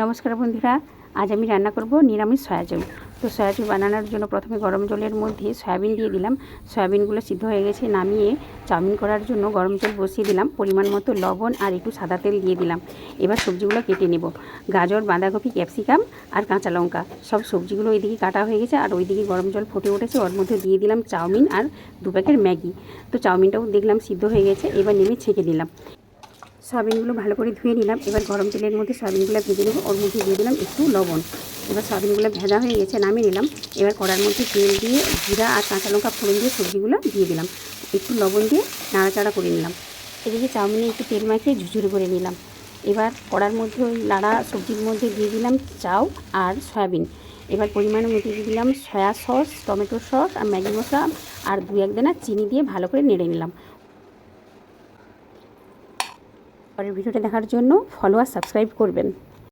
নমস্কার বন্ধুরা, আজ আমি রান্না করব নিরামিষ সয়াচুর তো সয়াচুর বানানোর জন্য প্রথমে গরম জলের মধ্যে সয়াবিন দিয়ে দিলাম। সয়াবিনগুলো সিদ্ধ হয়ে গেছে, নামিয়ে চাউমিন করার জন্য গরম জল বসিয়ে দিলাম। পরিমাণ মতো লবণ আর একটু সাদা তেল দিয়ে দিলাম। এবার সবজিগুলো কেটে নেব। গাজর, বাঁধাকপি, ক্যাপসিকাম আর কাঁচা লঙ্কা। সব সবজিগুলো ওইদিকে কাটা হয়ে গেছে আর ওইদিকে গরম জল ফুটে উঠেছে। ওর মধ্যে দিয়ে দিলাম চাউমিন আর দু প্যাকেট ম্যাগি। তো চাউমিনটাও দেখলাম সিদ্ধ হয়ে গেছে। এবার নেমে ছেঁকে দিলাম সয়াবিনগুলো ভালো করে ধুয়ে নিলাম। এবার গরম তেলের মধ্যে সয়াবিনগুলো ভেজে নেব। ওর মধ্যে দিয়ে দিলাম একটু লবণ। এবার সয়াবিনগুলো ভেজা হয়ে গেছে, নামিয়ে নিলাম। এবার কড়ার মধ্যে তেল দিয়ে জিরা আর কাঁচা লঙ্কা ফোড়ন দিয়ে সবজিগুলো দিয়ে দিলাম। একটু লবণ দিয়ে নাড়াচাড়া করে নিলাম। এদিকে চাউমিনে একটু তেল মাখিয়ে ঝুঝুরি করে নিলাম। এবার কড়ার মধ্যে ওই নাড়া সবজির মধ্যে দিয়ে দিলাম চাউ আর সয়াবিন। এবার পরিমাণ মতো দিয়ে দিলাম সয়া সস, টমেটো সস আর ম্যাগি মশলা আর দু এক দানা চিনি দিয়ে ভালো করে নেড়ে নিলাম। পরের ভিডিওটা দেখার জন্য ফলো আর সাবস্ক্রাইব করবেন।